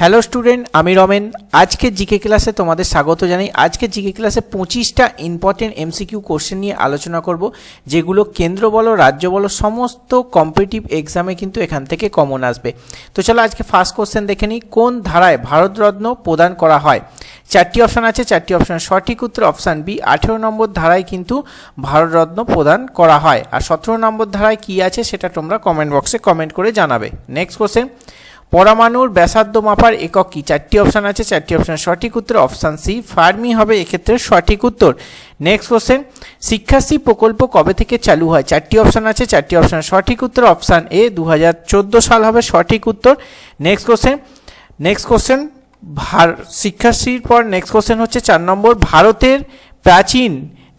Hello student আমি রমেন। আজকে GK ক্লাসে তোমাদের স্বাগত জানাই। আজকে জিকে ক্লাসে পঁচিশটা ইম্পর্টেন্ট এমসিকিউ কোশ্চেন নিয়ে আলোচনা করব, যেগুলো কেন্দ্র বলো, রাজ্য বলো, সমস্ত কম্পিটিটিভ এক্সামে কিন্তু এখান থেকে কমন আসবে। তো চলো আজকে ফার্স্ট কোশ্চেন দেখে নিই, কোন ধারায় ভারতরত্ন প্রদান করা হয়? চারটি অপশান আছে, চারটি অপশান সঠিক উত্তর অপশান বি আঠেরো নম্বর ধারায় কিন্তু ভারতরত্ন প্রদান করা হয়। আর সতেরো নম্বর ধারায় কী আছে, সেটা তোমরা কমেন্ট বক্সে কমেন্ট করে জানাবে। নেক্সট কোশ্চেন পরমাণুর ব্যাসার্ধ মাপার একক কি? চারটি অপশান আছে, চারটি অপশান সঠিক উত্তর অপশান সি ফার্মি হবে এক্ষেত্রে সঠিক উত্তর। নেক্সট কোশ্চেন শিক্ষাশ্রী প্রকল্প কবে থেকে চালু হয়? চারটি অপশান আছে, চারটি অপশান সঠিক উত্তর অপশান এ দু হাজার চোদ্দ সাল হবে সঠিক উত্তর। নেক্সট কোশ্চেন নেক্সট কোশ্চেন ভার, শিক্ষাশ্রীর পর নেক্সট কোশ্চেন হচ্ছে চার নম্বর, ভারতের প্রাচীন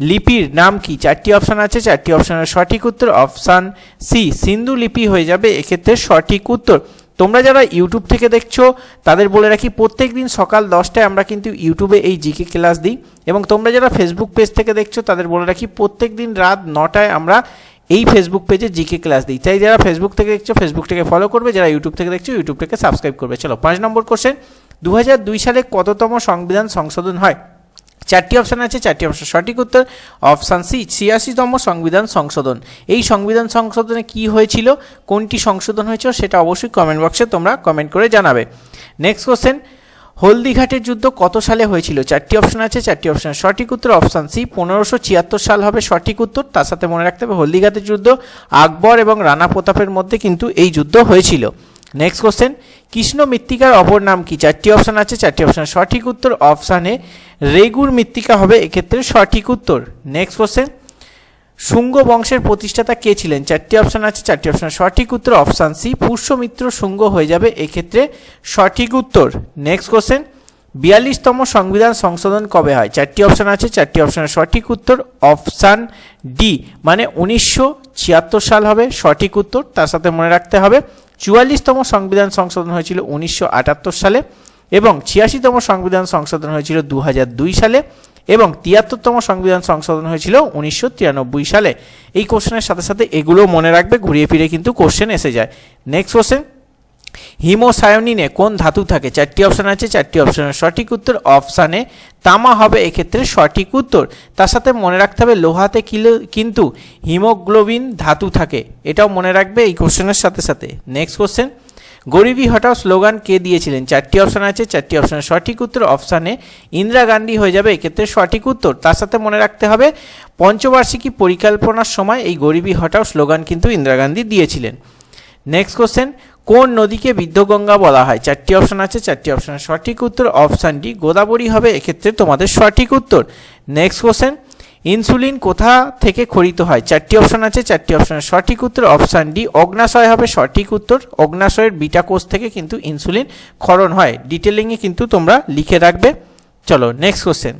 লিপির নাম কি? চারটি অপশান আছে, চারটি অপশানের সঠিক উত্তর অপশান সি সিন্ধু লিপি হয়ে যাবে এক্ষেত্রে সঠিক উত্তর। তোমরা যারা ইউটিউব থেকে দেখছ, তাদের বলে রাখি প্রত্যেক দিন সকাল দশটায় আমরা কিন্তু ইউটিউবে এই জিকে ক্লাস দিই। এবং তোমরা যারা ফেসবুক পেজ থেকে দেখছ, তাদের বলে রাখি প্রত্যেক দিন রাত নটায় আমরা এই ফেসবুক পেজে জিকে ক্লাস দিই। তাই যারা ফেসবুক থেকে দেখছ ফেসবুক থেকে ফলো করবে, যারা ইউটিউব থেকে দেখছ ইউটিউব থেকে সাবস্ক্রাইব করবে। চলো, পাঁচ নম্বর কোশ্চেন দু সালে কততম সংবিধান সংশোধন হয়? চারটি অপশান আছে, চারটি অপশান। সঠিক উত্তর, অপশান সি, ছিয়াশিতম সংবিধান সংশোধন। এই সংবিধান সংশোধনে কি হয়েছিল? কোনটি সংশোধন হয়েছিল সেটা অবশ্যই কমেন্ট বক্সে তোমরা কমেন্ট করে জানাবে। নেক্সট কোশ্চেন হলদিঘাটের যুদ্ধ কত সালে হয়েছিল? চারটি অপশান আছে, চারটি অপশান। সঠিক উত্তর, অপশান সি, পনেরোশো ছিয়াত্তর সাল হবে। সঠিক উত্তর, তার সাথে মনে রাখতে হবে, হলদিঘাটের যুদ্ধ, আকবর এবং রানা প্রতাপের মধ্যে কিন্তু এই যুদ্ধ হয়েছিল। নেক্সট কোশ্চেন কৃষ্ণ মৃত্তিকার অপর নাম কি? চারটি অপশান আছে, চারটি অপশান সঠিক উত্তর। অপশানে রেগুর মৃত্তিকা হবে, এক্ষেত্রে সঠিক উত্তর। নেক্সট কোশ্চেন শুঙ্গ বংশের প্রতিষ্ঠাতা কে ছিলেন? চারটি অপশান আছে, চারটি অপশান সঠিক উত্তর। অপশান সি পুষ্যমিত্র শুঙ্গ হয়ে যাবে, এক্ষেত্রে সঠিক উত্তর। নেক্সট কোশ্চেন বিয়াল্লিশতম সংবিধান সংশোধন কবে হয়? চারটি অপশান আছে, চারটি অপশানের সঠিক উত্তর। অপশান ডি মানে উনিশশো ছিয়াত্তর সাল হবে, সঠিক উত্তর, তার সাথে মনে রাখতে হবে। চুয়াল্লিশতম সংবিধান সংশোধন হয়েছিল উনিশশো আটাত্তর সালে এবং ছিয়াশিতম সংবিধান সংশোধন হয়েছিল দু সালে এবং তিয়াত্তরতম সংবিধান সংশোধন হয়েছিল উনিশশো তিরানব্বই সালে। এই কোশ্চেনের সাথে সাথে এগুলো মনে রাখবে, ঘুরিয়ে ফিরে কিন্তু কোশ্চেন এসে যায়। নেক্সট কোশ্চেন হিমোসায়োনিনে কোন ধাতু থাকে? চারটি অপশান আছে, চারটি অপশানের সঠিক উত্তর অপশানে তামা হবে, এক্ষেত্রে সঠিক উত্তর। তার সাথে মনে রাখতে হবে, লোহাতে কিলো, কিন্তু হিমোগ্লোবিন ধাতু থাকে। এটাও মনে রাখবে এই কোশ্চেনের সাথে সাথে। নেক্সট কোশ্চেন গরিবি হটাও স্লোগান কে দিয়েছিলেন? চারটি অপশান আছে, চারটি অপশানের সঠিক উত্তর অপশানে ইন্দিরা গান্ধী হয়ে যাবে, এক্ষেত্রে সঠিক উত্তর। তার সাথে মনে রাখতে হবে, পঞ্চবার্ষিকী পরিকল্পনার সময় এই গরিবি হটাও স্লোগান কিন্তু ইন্দিরা গান্ধী দিয়েছিলেন। নেক্সট কোশ্চেন কোন নদীকে বিদ্ধগঙ্গা বলা হয়? চারটি অপশান আছে, চারটি অপশানের সঠিক উত্তর অপশান ডি, গোদাবরী হবে। এক্ষেত্রে তোমাদের সঠিক উত্তর। নেক্সট কোশ্চেন ইনসুলিন কোথা থেকে খরিত হয়? চারটি অপশান আছে, চারটি অপশানের সঠিক উত্তর অপশান ডি, অগ্নাশয় হবে। সঠিক উত্তর, অগ্নাশয়ের বিটা কোষ থেকে কিন্তু ইনসুলিন ক্ষরণ হয়। ডিটেলিংয়ে কিন্তু তোমরা লিখে রাখবে। চলো নেক্সট কোশ্চেন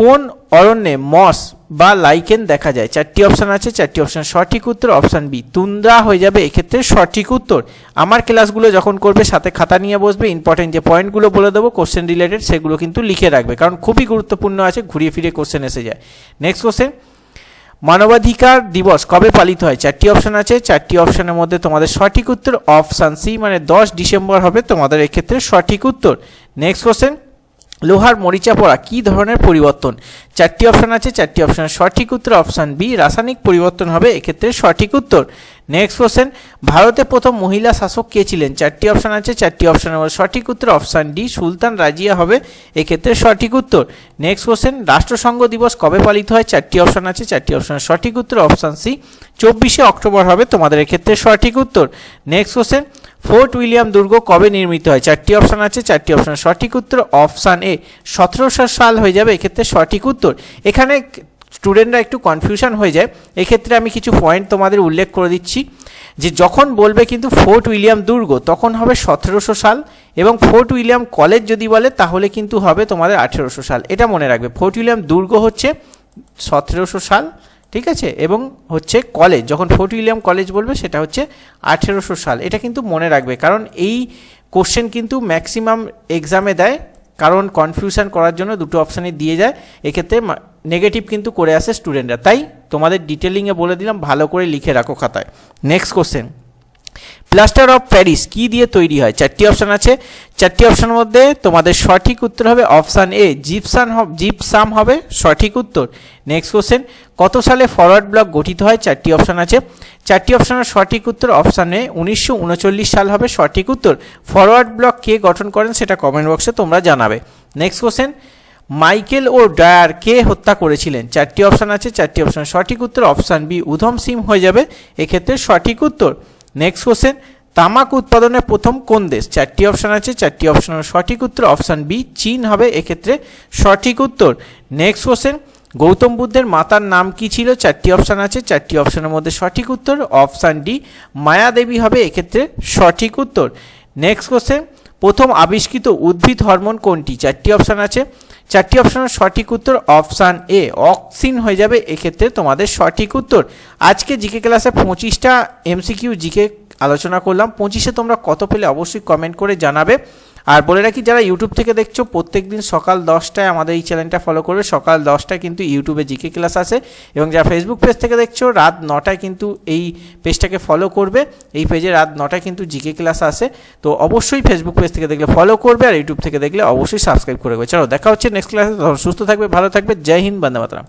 কোন অরণ্যে মস বা লাইকেন দেখা যায়? চারটি অপশান আছে, চারটি অপশান। সঠিক উত্তর অপশান বি। তুন্দ্রা হয়ে যাবে এক্ষেত্রে সঠিক উত্তর। আমার ক্লাসগুলো যখন করবে, সাথে খাতা নিয়ে বসবে ইম্পর্টেন্ট যে পয়েন্টগুলো বলে দেবো কোশ্চেন রিলেটেড সেগুলো কিন্তু লিখে রাখবে। কারণ খুবই গুরুত্বপূর্ণ আছে, ঘুরিয়ে ফিরে কোশ্চেন এসে যায়। নেক্সট কোশ্চেন মানবাধিকার দিবস কবে পালিত হয়? চারটি অপশান আছে, চারটি অপশানের মধ্যে তোমাদের সঠিক উত্তর অপশান সি মানে দশ ডিসেম্বর হবে তোমাদের এক্ষেত্রে সঠিক উত্তর। নেক্সট কোশ্চেন লোহার মরিচা পড়া, কী ধরনের পরিবর্তন? চারটি অপশান আছে, চারটি অপশানের সঠিক উত্তর অপশান বি রাসায়নিক পরিবর্তন হবে, এক্ষেত্রে সঠিক উত্তর। নেক্সট কোশ্চেন ভারতে প্রথম মহিলা শাসক কে ছিলেন? চারটি অপশান আছে, চারটি অপশানের সঠিক উত্তর অপশান ডি সুলতান রাজিয়া হবে, এক্ষেত্রে সঠিক উত্তর। নেক্সট কোশ্চেন রাষ্ট্রসংঘ দিবস কবে পালিত হয়? চারটি অপশান আছে, চারটি অপশানের সঠিক উত্তর অপশান সি চব্বিশে অক্টোবর হবে, তোমাদের এক্ষেত্রে সঠিক উত্তর। নেক্সট কোশ্চেন ফোর্ট উইলিয়াম দুর্গ কবে নির্মিত হয়? চারটি অপশান আছে, চারটি অপশানের সঠিক উত্তর অপশান এ। সতেরোশো সাল হয়ে যাবে, এক্ষেত্রে সঠিক উত্তর। এখানে স্টুডেন্টরা একটু কনফিউশন হয়ে যায়। এক্ষেত্রে আমি কিছু পয়েন্ট তোমাদের উল্লেখ করে দিচ্ছি, যে যখন বলবে কিন্তু ফোর্ট উইলিয়াম দুর্গ, তখন হবে সতেরোশো সাল এবং ফোর্ট উইলিয়াম কলেজ যদি বলে, তাহলে কিন্তু হবে তোমাদের আঠেরোশো সাল। এটা মনে রাখবে। ফোর্ট উইলিয়াম দুর্গ হচ্ছে সতেরোশো সাল ঠিক আছে? এবং হচ্ছে কলেজ যখন ফোর্ট উইলিয়াম কলেজ বলবে, সেটা হচ্ছে আঠেরোশো সাল। এটা কিন্তু মনে রাখবে, কারণ এই কোশ্চেন কিন্তু ম্যাক্সিমাম এক্সামে দেয়, কারণ কনফিউশন করার জন্য দুটো অপশানই দিয়ে যায়। এক্ষেত্রে নেগেটিভ কিন্তু করে আসে স্টুডেন্টরা তাই তোমাদের ডিটেলিংয়ে বলে দিলাম, ভালো করে লিখে রাখো খাতায়। Next question plaster of Paris কি দিয়ে তৈরি হয়? চারটি অপশান আছে। চারটি অপশানের মধ্যে তোমাদের সঠিক উত্তর হবে অপশান এ জিপসান জিপসাম হবে, সঠিক উত্তর। নেক্সট কোশ্চেন কত সালে ফরওয়ার্ড ব্লক গঠিত হয়? চারটি অপশান আছে। চারটি অপশানের সঠিক উত্তর অপশান এ উনিশশো উনচল্লিশ সাল হবে, সঠিক উত্তর। ফরওয়ার্ড ব্লক কে গঠন করেন সেটা কমেন্ট বক্সে তোমরা জানাবে। Next question Michael O'Dwyer কে হত্যা করেছিলেন? চারটি অপশান আছে, চারটি অপশান সঠিক উত্তর অপশান বি উধম সিং হয়ে যাবে, এক্ষেত্রে সঠিক উত্তর। নেক্সট কোশ্চেন তামাক উৎপাদনের প্রথম কোন দেশ? চারটি অপশান আছে, চারটি অপশানের সঠিক উত্তর অপশান বি চীন হবে, এক্ষেত্রে সঠিক উত্তর। নেক্সট কোশ্চেন গৌতম বুদ্ধের মাতার নাম কি ছিল? চারটি অপশান আছে, চারটি অপশানের মধ্যে সঠিক উত্তর অপশান ডি মায়াদেবী হবে, এক্ষেত্রে সঠিক উত্তর। নেক্সট কোশ্চেন প্রথম আবিষ্কৃত উদ্ভিদ হরমোন কোনটি? চারটি অপশান আছে চারটি অপশানের সঠিক উত্তর, অপশান এ, অক্সিন হয়ে যাবে, এক্ষেত্রে তোমাদের সঠিক উত্তর। আজকে জিকে ক্লাসে পঁচিশটা এমসিকিউ জিকে আলোচনা করলাম। পঁচিশে তোমরা কত পেলে অবশ্যই কমেন্ট করে জানাবে। আর বলে রাখি, যারা ইউটিউব থেকে দেখছ প্রত্যেক দিন সকাল দশটায় আমাদের এই চ্যানেলটা ফলো করবে। সকাল দশটায় কিন্তু ইউটিউবে জিকে ক্লাস আছে এবং যারা ফেসবুক পেজ থেকে দেখছ, রাত নটায় কিন্তু এই পেজটাকে ফলো করবে। এই পেজে রাত নটায় কিন্তু জিকে ক্লাস আসে তো অবশ্যই ফেসবুক পেজ থেকে দেখলে ফলো করবে আর ইউটিউব থেকে দেখলে অবশ্যই সাবস্ক্রাইব করে চলো, দেখা হচ্ছে নেক্সট ক্লাসে সুস্থ থাকবে, ভালো থাকবে। জয় হিন্দ, বন্দে মাতরম।